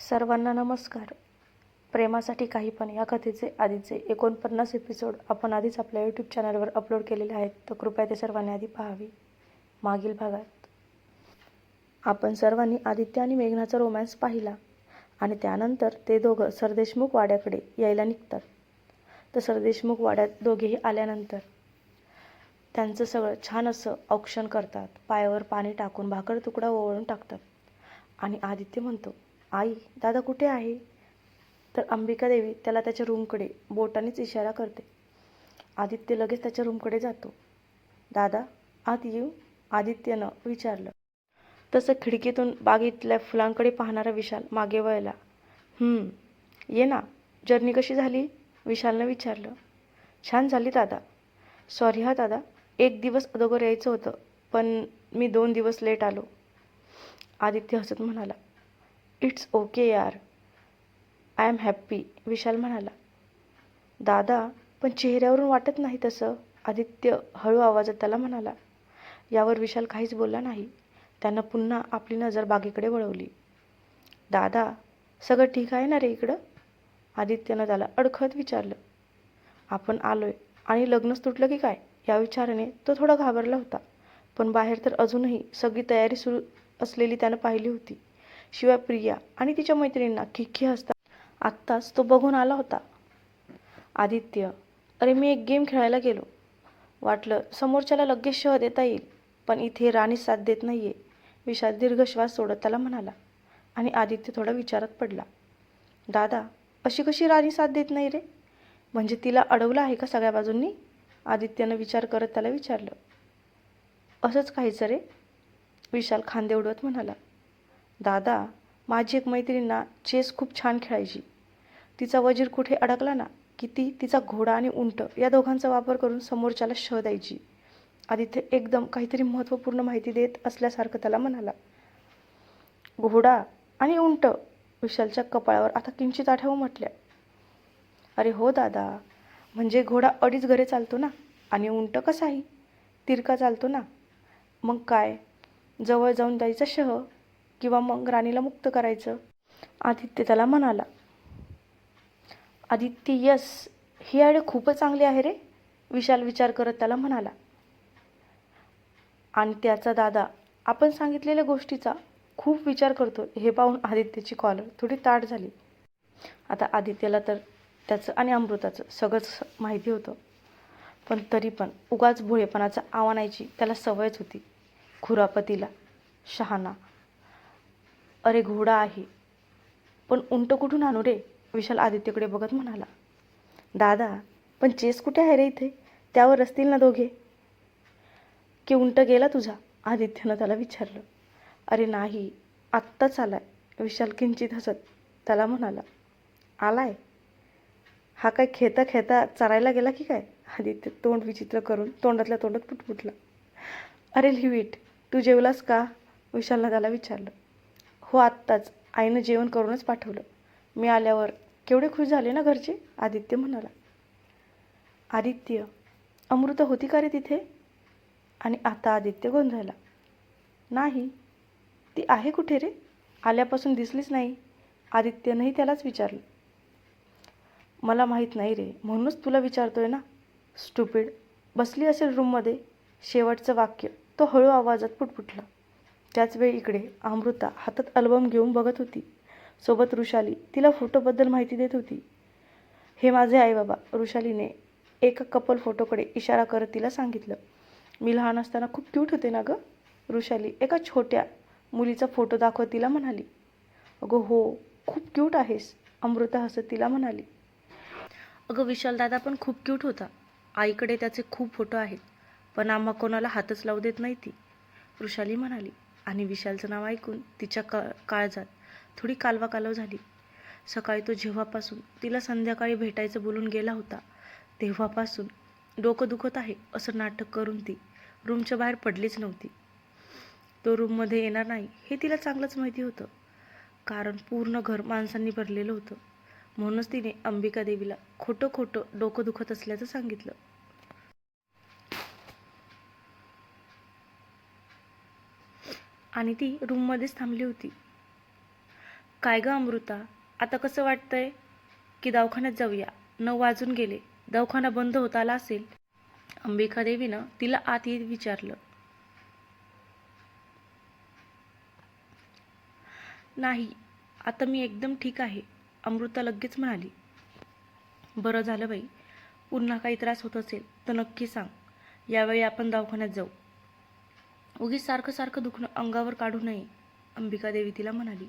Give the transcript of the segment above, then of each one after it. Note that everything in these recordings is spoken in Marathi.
सर्वांना नमस्कार. प्रेमासाठी काही पण या कथेचे आधीचे एकोणपन्नास एपिसोड आपण आधीच आपल्या यूट्यूब चॅनलवर अपलोड केलेले आहेत तर कृपया ते सर्वांनी आधी पाहावी. मागील भागात. आपण सर्वांनी आदित्य आणि मेघनाचा रोमॅन्स पाहिला आणि त्यानंतर ते दोघं सरदेशमुख वाड्याकडे यायला निघतात. तर सरदेशमुख वाड्यात दोघेही आल्यानंतर त्यांचं सगळं छान असं औक्षण करतात. पायावर पाणी टाकून भाकर तुकडा ओवळून टाकतात. आणि आदित्य म्हणतो आई दादा कुठे आहे? तर अंबिका देवी त्याला त्याच्या रूमकडे बोटानेच इशारा करते. आदित्य लगेच त्याच्या रूमकडे जातो. दादा आत येऊ? आदित्यनं विचारलं. तसं खिडकीतून बागेतल्या फुलांकडे पाहणारा विशाल मागे वळला. ये ना. जर्नी कशी झाली? विशालनं विचारलं. छान झाली दादा. सॉरी हा दादा. एक दिवस अगोदर यायचं होतं पण मी दोन दिवस लेट आलो. आदित्य हसत म्हणाला. इट्स ओके यार. आय एम हॅप्पी विशाल म्हणाला. दादा पण चेहऱ्यावरून वाटत नाही तसं आदित्य हळू आवाजात त्याला म्हणाला. यावर विशाल काहीच बोलला नाही. त्यानं पुन्हा आपली नजर बागेकडे वळवली. दादा सगळं ठीक आहे ना रे इकडं? आदित्यनं त्याला अडखळत विचारलं. आपण आलोय. आणि लग्नच तुटलं की काय? या विचाराने तो थोडा घाबरला होता. पण बाहेर तर अजूनही सगळी तयारी सुरू असलेली त्यानं पाहिली होती. शिवाय प्रिया आणि तिच्या मैत्रिणींना खिखी हसता आत्ताच तो बघून आला होता. आदित्य अरे मी एक गेम खेळायला गेलो. वाटलं समोरच्याला लगेच शह देता येईल पण इथे राणी साथ देत नाहीये. विशाल दीर्घ श्वास सोडत त्याला म्हणाला आणि आदित्य थोडा विचारात पडला. दादा अशी कशी राणी साथ देत नाही रे? म्हणजे तिला अडवलं आहे का सगळ्या बाजूंनी? आदित्यनं विचार करत त्याला विचारलं. असंच काहीच रे. विशाल खांदे उडवत म्हणाला. दादा माझी एक मैत्रीण चेस खूप छान खेळायची. तिचा वजीर कुठे अडकला ना की ती तिचा घोडा आणि उंट या दोघांचा वापर करून समोरच्याला शह द्यायची. आदित्य एकदम काहीतरी महत्त्वपूर्ण माहिती देत असल्यासारखं त्याला म्हणाला. घोडा आणि उंट विशालच्या कपाळावर आता किंचित आठव म्हटल्या. अरे हो दादा म्हणजे घोडा अडीच घरे चालतो ना आणि उंट कसाही? तिरका चालतो ना. मग काय? जवळ जाऊन द्यायचं शह किंवा मग राणीला मुक्त करायचं. आदित्य त्याला म्हणाला आदित्य यस ही आयडिया खूपच चांगली आहे रे विशाल विचार करत त्याला म्हणाला. आणि त्याचा दादा आपण सांगितलेल्या गोष्टीचा खूप विचार करतो. हे पाहून आदित्यची कॉलर थोडी ताट झाली. आता आदित्यला तर त्याचं आणि अमृताचं सगळंच माहिती होतं. पण तरी पण उगाच भोळेपणाचा आव्हानायची त्याला सवयच होती. खुरापतीला शहाणा अरे घोडा आहे. पण उंट कुठून आणू रे? विशाल आदित्यकडे बघत म्हणाला. दादा पण चेस कुठे आहे रे इथे? त्यावर असतील ना दोघे. की उंट गेला तुझा? आदित्यनं त्याला विचारलं. अरे नाही आत्ताच आलाय. विशाल किंचित हसत त्याला म्हणाला. आलाय? हा काय खेता खेता चरायला गेला की काय? आदित्य तोंड विचित्र करून तोंडातल्या तोंडात पुटपुटला. अरे लिव्हिट तू जेवलास का? विशालनं त्याला विचारलं. हो आत्ताच. आईनं जेवण करूनच पाठवलं. मी आल्यावर केवढे खुश झाले ना घरचे? आदित्य म्हणाला. आदित्य अमृता होती का रे तिथे? आणि आता आदित्य गोंधळला. नाही ती आहे कुठे रे? आल्यापासून दिसलीच नाही. आदित्यनंही त्यालाच विचारलं. मला माहीत नाही रे म्हणूनच तुला विचारतोय ना. स्टुपिड बसली असेल रूममध्ये. शेवटचं वाक्य तो हळू आवाजात पुटपुटला. त्याचवेळी इकडे अमृता हातात अल्बम घेऊन बघत होती. सोबत ऋषाली तिला फोटोबद्दल माहिती देत होती. हे माझे आई बाबा ऋषालीने एका कपल फोटोकडे इशारा करत तिला सांगितलं. मी लहान असताना खूप क्यूट होते ना गं ऋषाली एका छोट्या मुलीचा फोटो दाखवत तिला म्हणाली. अगं हो खूप क्यूट आहेस अमृता हसत तिला म्हणाली. अगं विशाल दादा पण खूप क्यूट होता. आईकडे त्याचे खूप फोटो आहेत पण आम्हा कोणाला हातच लावू देत नाही ती वृषाली म्हणाली. आणि विशालचं नाव ऐकून तिच्या का काळजात थोडी कालवा कालव झाली. सकाळी तो जेव्हापासून तिला संध्याकाळी भेटायचं बोलून गेला होता तेव्हापासून डोकं दुखत आहे असं नाटक करून ती रूमच्या बाहेर पडलीच नव्हती. तो रूममध्ये येणार नाही हे तिला चांगलंच माहिती होतं. कारण पूर्ण घर माणसांनी भरलेलं होतं. म्हणूनच तिने अंबिका देवीला खोटं खोटं डोकं दुखत असल्याचं सांगितलं. आणि ती रूममध्येच थांबली होती. काय ग अमृता आता कसं वाटतंय की दवाखान्यात जाऊया? नऊ वाजून गेले. दवाखाना बंद होत आला असेल. अंबिका देवीनं तिला आत येत विचारलं. नाही आता मी एकदम ठीक आहे अमृता लगेच म्हणाली. बरं झालं बाई. पुन्हा काही त्रास होत असेल तर नक्की सांग. यावेळी आपण दवाखान्यात जाऊ. उगीच सारखं सारखं दुखणं अंगावर काढू नये अंबिका देवी तिला म्हणाली.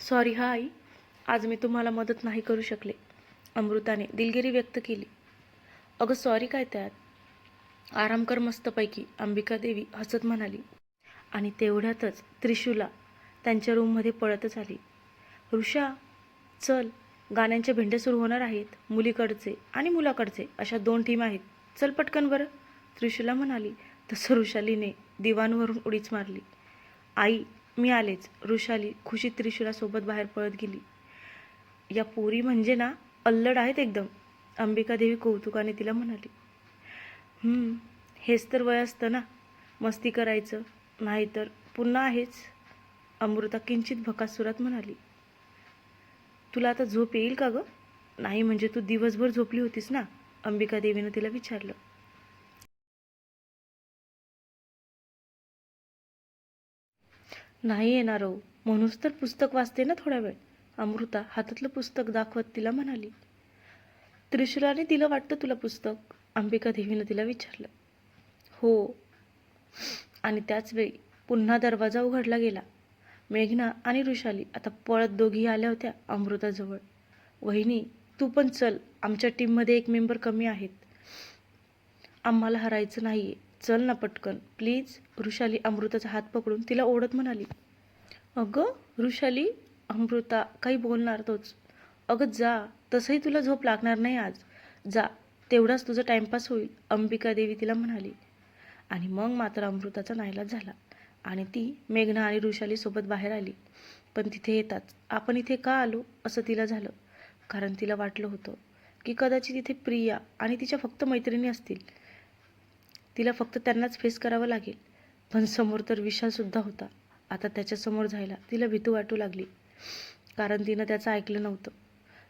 सॉरी हा आई आज मी तुम्हाला मदत नाही करू शकले अमृताने दिलगिरी व्यक्त केली. अगं सॉरी काय त्यात? आराम कर मस्तपैकी अंबिका देवी हसत म्हणाली. आणि तेवढ्यातच त्रिशूला त्यांच्या रूममध्ये पळतच आली. ऋषा चल. गाण्यांच्या भेंडे सुरू होणार आहेत मुलीकडचे आणि मुलाकडचे अशा दोन टीम आहेत. चल पटकन बरं त्रिशूला म्हणाली. तसं ऋषालीने दिवाणवरून उडीच मारली. आई मी आलेच. ऋषाली खुशीत त्रिशूलासोबत बाहेर पळत गेली. या पोरी म्हणजे ना अल्लड आहेत एकदम. अंबिका देवी कौतुकाने तिला म्हणाली. हेच तर वय असतं ना. मस्ती करायचं नाहीतर पुन्हा आहेच. अमृता किंचित भकासुरात म्हणाली. तुला आता झोप येईल का गं? नाही म्हणजे तू दिवसभर झोपली होतीस ना? अंबिका देवीनं तिला विचारलं. नाही येणार हो म्हणूनच तर पुस्तक वाचते ना थोडा वेळ. अमृता हातातलं पुस्तक दाखवत तिला म्हणाली. त्रिशूलाने दिलं वाटतं तुला पुस्तक? अंबिका देवीनं तिला विचारलं. हो. आणि त्याच वेळी पुन्हा दरवाजा उघडला गेला. मेघना आणि ऋषाली आता पळत दोघी आल्या होत्या अमृताजवळ. वहिनी तू पण चल. आमच्या टीममध्ये एक मेंबर कमी आहेत. आम्हाला हरायचं नाहीये. चल ना पटकन. प्लीज. ऋषाली अमृताचा हात पकडून तिला ओढत म्हणाली. अगं ऋषाली अमृता काही बोलणार तोच. अगं जा. तसंही तुला झोप लागणार नाही आज. जा. तेवढाच तुझा टाइमपास होईल. अंबिका देवी तिला म्हणाली. आणि मग मात्र अमृताचा नाईलाज झाला. आणि ती मेघना आणि ऋषालीसोबत बाहेर आली. पण तिथे येताच आपण इथे का आलो असं तिला झालं. कारण तिला वाटलं होतं की कदाचित इथे प्रिया आणि तिच्या फक्त मैत्रिणी असतील. तिला फक्त त्यांनाच फेस करावं लागेल. पण समोर तर विशालसुद्धा होता. आता त्याच्यासमोर जायला तिला भीती वाटू लागली. कारण तिनं त्याचं ऐकलं नव्हतं.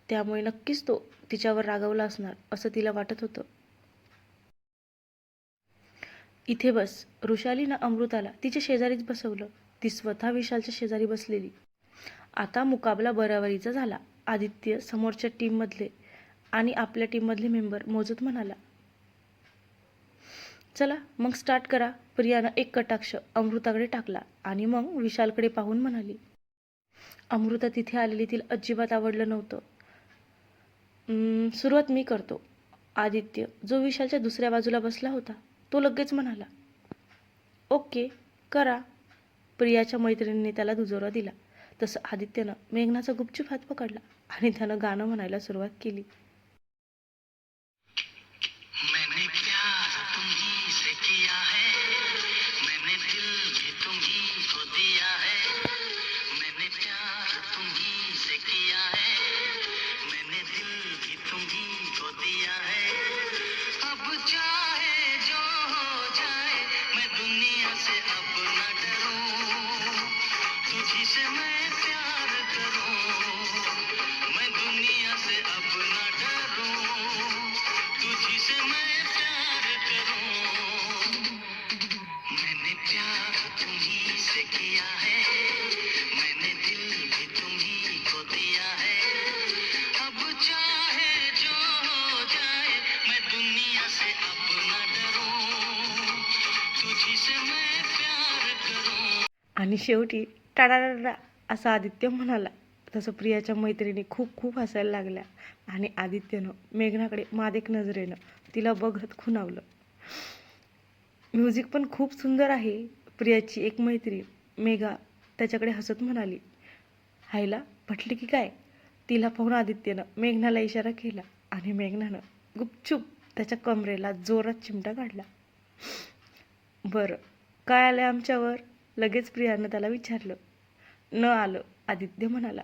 त्यामुळे नक्कीच तो तिच्यावर रागावला असणार असं तिला वाटत होतं. इथे बस. ऋषालीनं अमृताला तिच्या शेजारीच बसवलं. ती स्वतः विशालच्या शेजारी बसलेली. आता मुकाबला बराबरीचा झाला. आदित्य समोरच्या टीममधले आणि आपल्या टीममधले मेंबर मोजत म्हणाला चला मग स्टार्ट करा. प्रियानं एक कटाक्ष अमृताकडे टाकला आणि मग विशालकडे पाहून म्हणाली अमृता तिथे आलेली तिला अजिबात आवडलं नव्हतं. सुरुवात मी करतो. आदित्य जो विशालच्या दुसऱ्या बाजूला बसला होता तो लगेच म्हणाला ओके करा. प्रियाच्या मैत्रिणीने त्याला दुजोरा दिला. तसं आदित्यनं मेघनाचा गुपचूप हात पकडला आणि त्यानं गाणं म्हणायला सुरुवात केली. आणि शेवटी टाडाडा असा आदित्य म्हणाला. तसं प्रियाच्या मैत्रिणी खूप खूप हसायला लागल्या. आणि आदित्यनं मेघनाकडे मादेक नजरेनं तिला बघत खुणावलं. म्युझिक पण खूप सुंदर आहे. प्रियाची एक मैत्रीण मेघा त्याच्याकडे हसत म्हणाली. हायला पटली की काय? तिला पाहून आदित्यनं मेघनाला इशारा केला आणि मेघनानं गुपचूप त्याच्या कमरेला जोरात चिमटा काढला. बरं काय आलं आमच्यावर? लगेच प्रियानं त्याला विचारलं. न आलं. आदित्य म्हणाला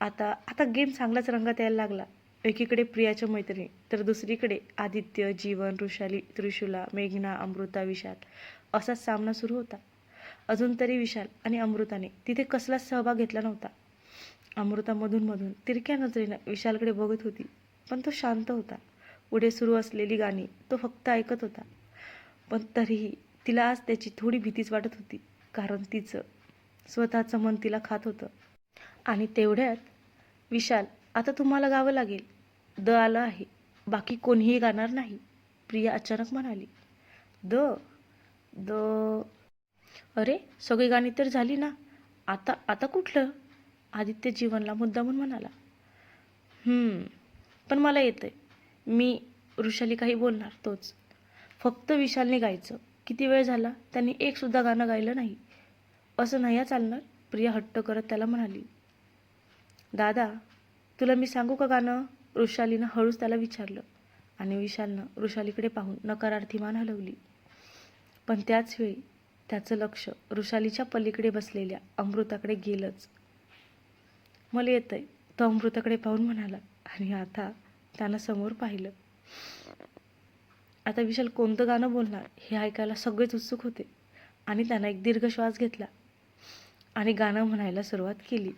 आता आता गेम चांगलाच रंगात यायला लागला. एकीकडे प्रियाच्या मैत्रिणी तर दुसरीकडे आदित्य जीवन ऋषाली त्रिशूला मेघना अमृता विशाल. असाच सामना सुरू होता. अजून तरी विशाल आणि अमृताने तिथे कसलाच सहभाग घेतला नव्हता. अमृता मधून मधून तिरक्या नजरेनं विशालकडे बघत होती पण तो शांत होता. पुढे सुरू असलेली गाणी तो फक्त ऐकत होता. पण तरीही तिला आज त्याची थोडी भीतीच वाटत होती कारण तिचं स्वतःचं मन तिला खात होतं. आणि तेवढ्यात विशाल आता तुम्हाला गावं लागेल. द आलं आहे. बाकी कोणीही गाणार नाही. प्रिया अचानक म्हणाली. द? द? अरे सगळी गाणी तर झाली ना. आता आता कुठलं? आदित्य जीवनला मुद्दामून म्हणाला. पण मला येतंय. मी ऋषाली काही बोलणार तोच. फक्त विशालने गायचं. किती वेळ झाला? त्यांनी एकसुद्धा गाणं गायलं नाही. असं नाही चालणार? प्रिया हट्ट करत त्याला म्हणाली. दादा तुला मी सांगू का गाणं? ऋषालीनं हळूच त्याला विचारलं. आणि विशालनं ऋषालीकडे पाहून नकारार्थी मान हलवली. पण त्याच वेळी त्याचं लक्ष ऋषालीच्या पलीकडे बसलेल्या अमृताकडे गेलंच. मला येतंय. तो अमृताकडे पाहून म्हणाला. आणि आता त्यानं समोर पाहिलं. आता विशाल कोणतं गाणं बोलणार हे ऐकायला सगळेच उत्सुक होते. आणि त्यानं एक दीर्घ श्वास घेतला. आणि गाणं म्हणायला सुरुवात केली.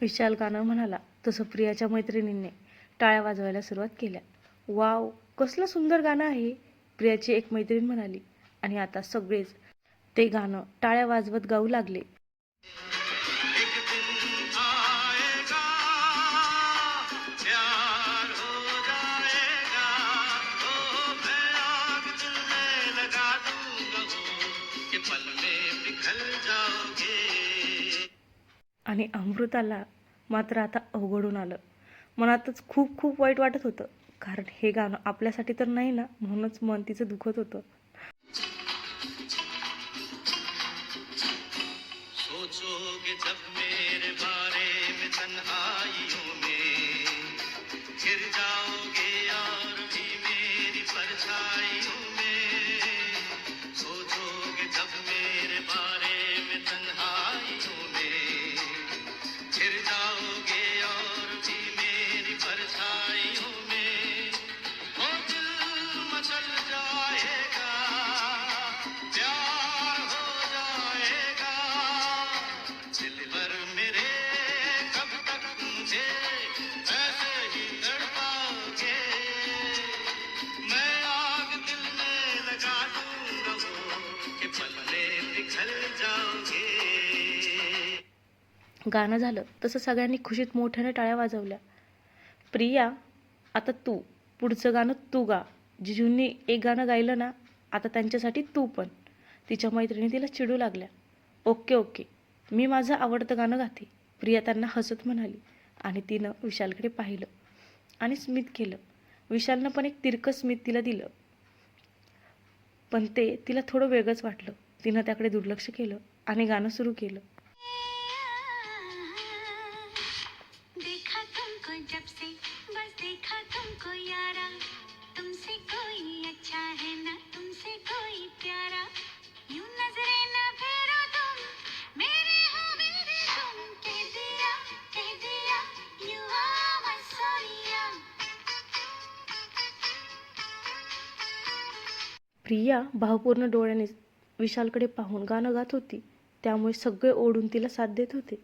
विशाल गाणं म्हणाला तसं प्रियाच्या मैत्रिणींनी टाळ्या वाजवायला सुरुवात केल्या. वाव कसलं सुंदर गाणं आहे प्रियाची एक मैत्रीण म्हणाली. आणि आता सगळेच ते गाणं टाळ्या वाजवत गाऊ लागले. आणि अमृताला मात्र आता अवघडून आलं. मनातच खूप खूप वाईट वाटत होतं. कारण हे गाणं आपल्यासाठी तर नाही ना म्हणूनच मन तिचं दुखत होतं. सोचोगे जब मेरे गाणं झालं तसं सगळ्यांनी खुशीत मोठ्याने टाळ्या वाजवल्या. प्रिया आता तू पुढचं गाणं तू गा. जिजूंनी एक गाणं गायलं ना आता त्यांच्यासाठी तू पण. तिच्या मैत्रिणी तिला चिडू लागल्या. ओके ओके मी माझं आवडतं गाणं गाते. प्रिया त्यांना हसत म्हणाली आणि तिनं विशालकडे पाहिलं आणि स्मित केलं. विशालनं पण एक तिरकं स्मित तिला दिलं. पण ते तिला थोडं वेगळंच वाटलं. तिनं त्याकडे दुर्लक्ष केलं आणि गाणं सुरू केलं. तुमको जब से बस देखा तुमको यारा। तुमसे कोई अच्छा है ना तुमसे कोई प्यारा। यूं नजरे ना फेरो तुम मेरे हो मेरे तुम कह दिया कह दिया you are my Sonia Priya भावपूर्ण डोळ्याने विशालकडे पाहून गाणं गात होती त्यामुळे सगळे ओढून तिला साथ देत होते.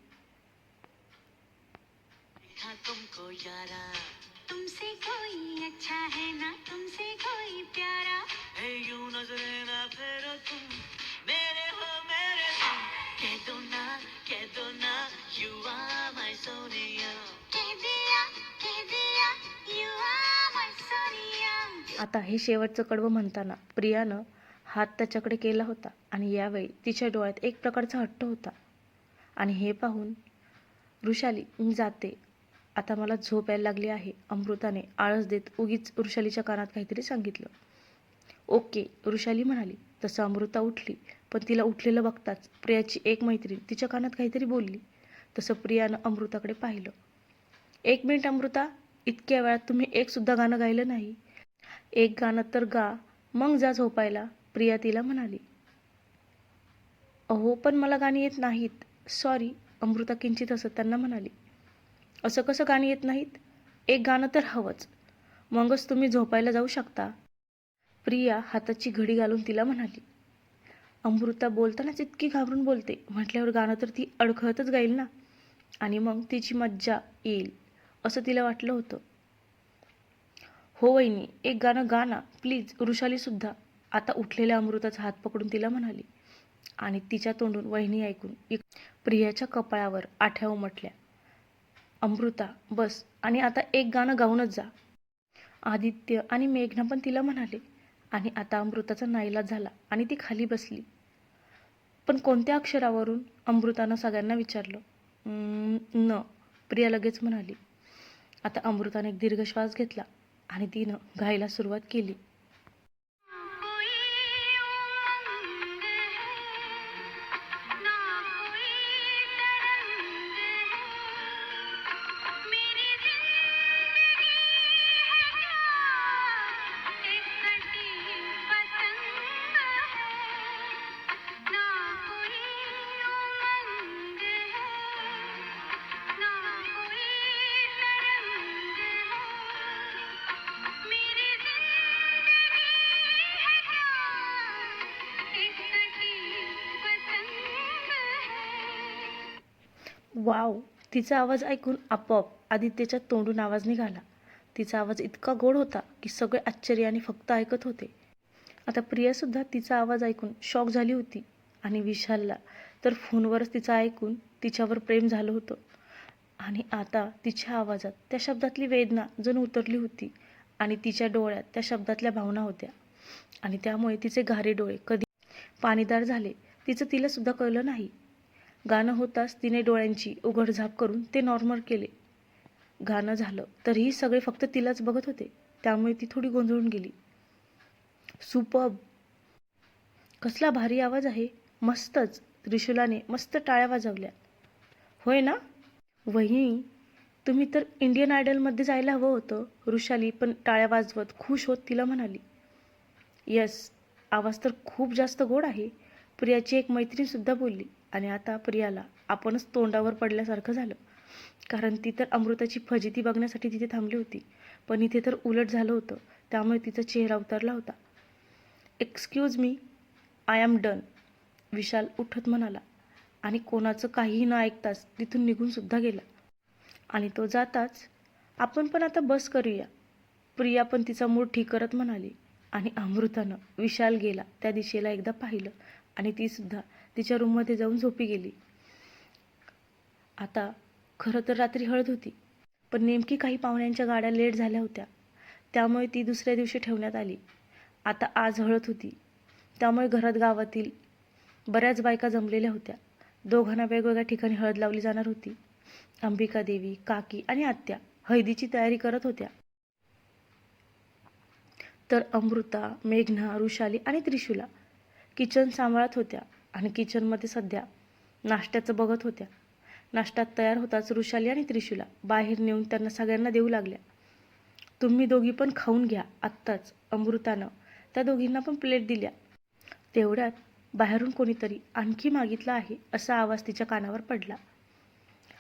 आता हे शेवटचं कडवं म्हणताना प्रियानं हात त्याच्याकडे केला होता आणि यावेळी तिच्या डोळ्यात एक प्रकारचा हट्ट होता. आणि हे पाहून ऋषाली मी जाते. आता मला झोप यायला लागली आहे. अमृताने आळस देत उगीच वृषालीच्या कानात काहीतरी सांगितलं. ओके वृषाली म्हणाली. तसं अमृता उठली पण तिला उठलेलं बघताच प्रियाची एक मैत्रीण तिच्या कानात काहीतरी बोलली. तसं प्रियानं अमृताकडे पाहिलं. एक मिनिट अमृता. इतक्या वेळात तुम्ही एक सुद्धा गाणं गायलं नाही. एक गाणं तर गा. मग जा झोपायला प्रिया तिला म्हणाली. अहो पण मला गाणी येत नाहीत. सॉरी अमृता किंचित असं त्यांना म्हणाली. असं कसं गाणी येत नाहीत? एक गाणं तर हवंच. मगच तुम्ही झोपायला जाऊ शकता. प्रिया हाताची घडी घालून तिला म्हणाली. अमृता बोलतानाच इतकी घाबरून बोलते. म्हटल्यावर गाणं तर ती अडखळतच गाईल ना. आणि मग तिची मज्जा येईल असं तिला वाटलं होतं. हो वहिनी एक गाणं गा ना प्लीज. वृषालीसुद्धा आता उठलेल्या अमृताचा हात पकडून तिला म्हणाली. आणि तिच्या तोंडून वहिनी ऐकून एक प्रियाच्या कपाळावर आठ्या उमटल्या. अमृता बस. आणि आता एक गाणं गाऊनच जा. आदित्य आणि मेघना पण तिला म्हणाले. आणि आता अमृताचा नाईलाज झाला आणि ती खाली बसली. पण कोणत्या अक्षरावरून अमृतानं सगळ्यांना विचारलं? न. प्रिया लगेच म्हणाली आता अमृताने एक दीर्घ श्वास घेतला आणि तिनं गायला सुरुवात केली. वाव तिचा आवाज ऐकून आपोआप आदित्यच्या तोंडून आवाज निघाला. तिचा आवाज इतका गोड होता की सगळे आश्चर्याने फक्त ऐकत होते. आता प्रियासुद्धा तिचा आवाज ऐकून शॉक झाली होती आणि विशालला तर फोनवरच तिचं ऐकून तिच्यावर प्रेम झालं होतं. आणि आता तिच्या आवाजात त्या शब्दातली वेदना जणू उतरली होती आणि तिच्या डोळ्यात त्या शब्दातल्या भावना होत्या. आणि त्यामुळे तिचे घारे डोळे कधी पाणीदार झाले तिचं तिलासुद्धा कळलं नाही. गाणं होताच तिने डोळ्यांची उघडझाप करून ते नॉर्मल केले. गाणं झालं तरीही सगळे फक्त तिलाच बघत होते. त्यामुळे ती थोडी गोंधळून गेली. सुपब. कसला भारी आवाज आहे. मस्तच. त्रिशूलाने मस्त टाळ्या वाजवल्या. होय ना? वही तुम्ही तर इंडियन आयडलमध्ये जायला हवं होतं ऋषाली पण टाळ्या वाजवत खुश होत तिला म्हणाली. येस आवाज तर खूप जास्त गोड आहे. प्रियाची एक मैत्रीणसुद्धा बोलली. आणि आता प्रियाला आपणच तोंडावर पडल्यासारखं झालं. कारण ती तर अमृताची फजिती बघण्यासाठी तिथे थांबली होती. पण इथे तर उलट झालं होतं. त्यामुळे तिचा चेहरा उतरला होता. Excuse me I am done Vishal उठत म्हणाला. आणि कोणाचं काहीही न ऐकताच तिथून निघूनसुद्धा गेला. आणि तो जाताच आपण पण आता बस करूया. प्रिया पण तिचा मूड ठीक करत म्हणाली. आणि अमृतानं विशाल गेला त्या दिशेला एकदा पाहिलं. आणि तीसुद्धा तिच्या रूममध्ये जाऊन झोपी गेली. आता खरं तर रात्री हळद होती पण नेमकी काही पाहुण्यांच्या गाड्या लेट झाल्या होत्या. त्यामुळे ती दुसऱ्या दिवशी ठेवण्यात आली. आता आज हळद होती. त्यामुळे घरात गावातील बऱ्याच बायका जमलेल्या होत्या. दोघांना वेगवेगळ्या ठिकाणी हळद लावली जाणार होती. अंबिका देवी काकी आणि आत्या हळदीची तयारी करत होत्या. तर अमृता मेघना ऋषाली आणि त्रिशूला किचन सांभाळत होत्या. आणि किचनमध्ये सध्या नाश्त्याचं बघत होत्या. नाश्त्यात तयार होताच ऋषाली आणि त्रिशूला. बाहेर नेऊन त्यांना सगळ्यांना देऊ लागल्या. तुम्ही दोघी पण खाऊन घ्या आत्ताच अमृतानं. त्या दोघींना पण प्लेट दिल्या. तेवढ्यात बाहेरून कोणीतरी आणखी मागितलं आहे असा आवाज तिच्या कानावर पडला.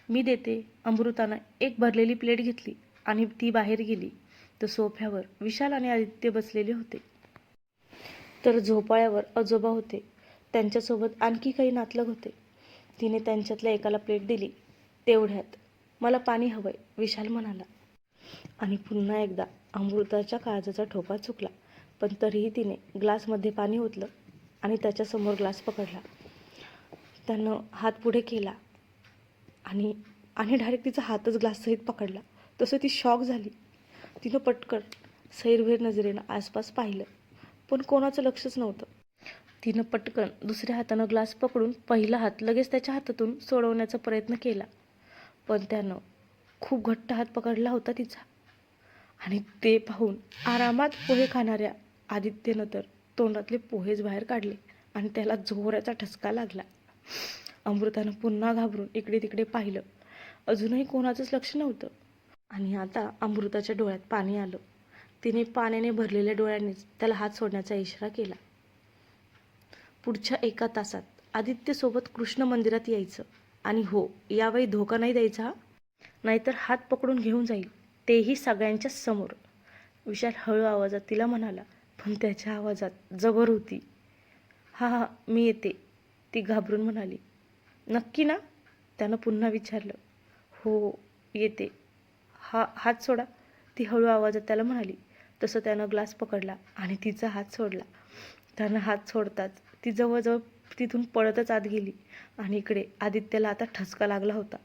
मी देते. अमृतानं एक भरलेली प्लेट घेतली आणि ती बाहेर गेली. तर सोफ्यावर विशाल आणि आदित्य बसलेले होते. तर झोपाळ्यावर आजोबा होते. त्यांच्यासोबत आणखी काही नातलग होते. तिने त्यांच्यातल्या एकाला प्लेट दिली. तेवढ्यात मला पाणी हवंय विशाल म्हणाला. आणि पुन्हा एकदा अमृताच्या काळजाचा ठोका चुकला. पण तरीही तिने ग्लासमध्ये पाणी ओतलं आणि त्याच्यासमोर ग्लास पकडला. त्यानं हात पुढे केला आणि आणि डायरेक्ट तिचा हातच ग्लाससहित पकडला. तसं ती शॉक झाली. तिनं पटकन सैरभैर नजरेनं आसपास पाहिलं. पण कोणाचं लक्षच नव्हतं. तिनं पटकन दुसऱ्या हातानं ग्लास पकडून पहिला हात लगेच त्याच्या हातातून सोडवण्याचा प्रयत्न केला. पण त्यानं खूप घट्ट हात पकडला होता तिचा. आणि ते पाहून आरामात पोहे खाणाऱ्या आदित्यनं तर तोंडातले पोहेच बाहेर काढले आणि त्याला जोराचा ठसका लागला. अमृतानं पुन्हा घाबरून इकडे तिकडे पाहिलं. अजूनही कोणाचंच लक्ष नव्हतं. आणि आता अमृताच्या डोळ्यात पाणी आलं. तिने पाण्याने भरलेल्या डोळ्यांनीच त्याला हात सोडण्याचा इशारा केला. पुढच्या एका तासात आदित्यसोबत कृष्ण मंदिरात यायचं. आणि हो यावेळी धोका नाही द्यायचा हा. नाहीतर हात पकडून घेऊन जाईल तेही सगळ्यांच्या समोर. विशाल हळू आवाजात तिला म्हणाला पण त्याच्या आवाजात जबर होती. हा हा मी येते. ती घाबरून म्हणाली नक्की ना? त्यानं पुन्हा विचारलं हो येते. हा हात सोडा. ती हळू आवाजात त्याला म्हणाली तसं त्यानं ग्लास पकडला आणि तिचा हात सोडला. त्यानं हात सोडताच ती जवळजवळ तिथून पळतच आत गेली. आणि इकडे आदित्यला आता ठसका लागला होता.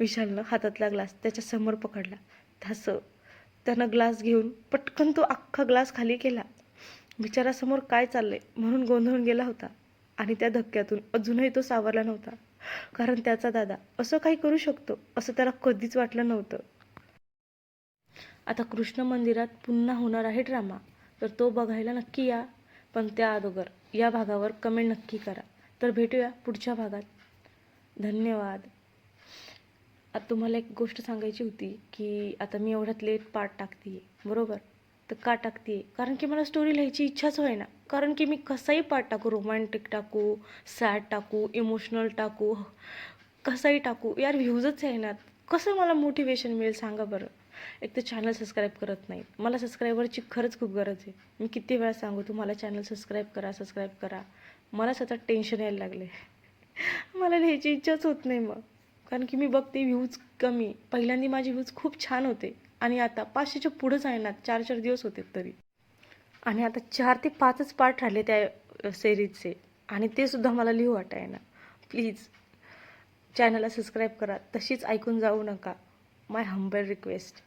विशालनं हातातला ग्लास त्याच्यासमोर पकडला. तसं त्यानं ग्लास घेऊन पटकन तो अख्खा ग्लास खाली केला. बिचारासमोर काय चाललंय म्हणून गोंधळून गेला होता. आणि त्या धक्क्यातून अजूनही तो सावरला नव्हता. कारण त्याचा दादा असं काही करू शकतो असं त्याला कधीच वाटलं नव्हतं. आता कृष्ण मंदिरात पुन्हा होणार आहे ड्रामा. तर तो बघायला नक्की या. पण त्या अगोदर या भागावर कमेंट नक्की करा. तर भेटूया पुढच्या भागात. धन्यवाद. आता तुम्हाला एक गोष्ट सांगायची होती की आता मी एवढ्यात लेट पार्ट टाकते बरोबर? तर का टाकते कारण की मला स्टोरी लिहायची इच्छाच होईना. कारण की मी कसाही पार्ट टाकू रोमॅन्टिक टाकू सॅड टाकू इमोशनल टाकू कसाही टाकू यार व्ह्यूजच आहे ना कसं मला मोटिवेशन मिळेल सांगा बरं? एक तर चॅनल सबस्क्राईब करत नाहीत. मला सबस्क्रायबरची खरंच खूप गरज आहे. मी किती वेळा सांगू तुम्हाला चॅनल सबस्क्राईब करा सबस्क्राईब करा. मला सतत टेन्शन यायला लागले. मला लिहायची इच्छाच होत नाही मग. कारण की मी बघते व्ह्यूज कमी. पहिल्यांदा माझे व्ह्यूज खूप छान होते. आणि आता पाचशेच्या पुढंच आहे ना चार चार दिवस होते तरी. आणि आता चार ते पाचच पार्ट राहिले त्या सिरीजचे आणि ते सुद्धा मला लिहू वाटायना. प्लीज चॅनलला सबस्क्राईब करा. तशीच ऐकून जाऊ नका. माय हंबल रिक्वेस्ट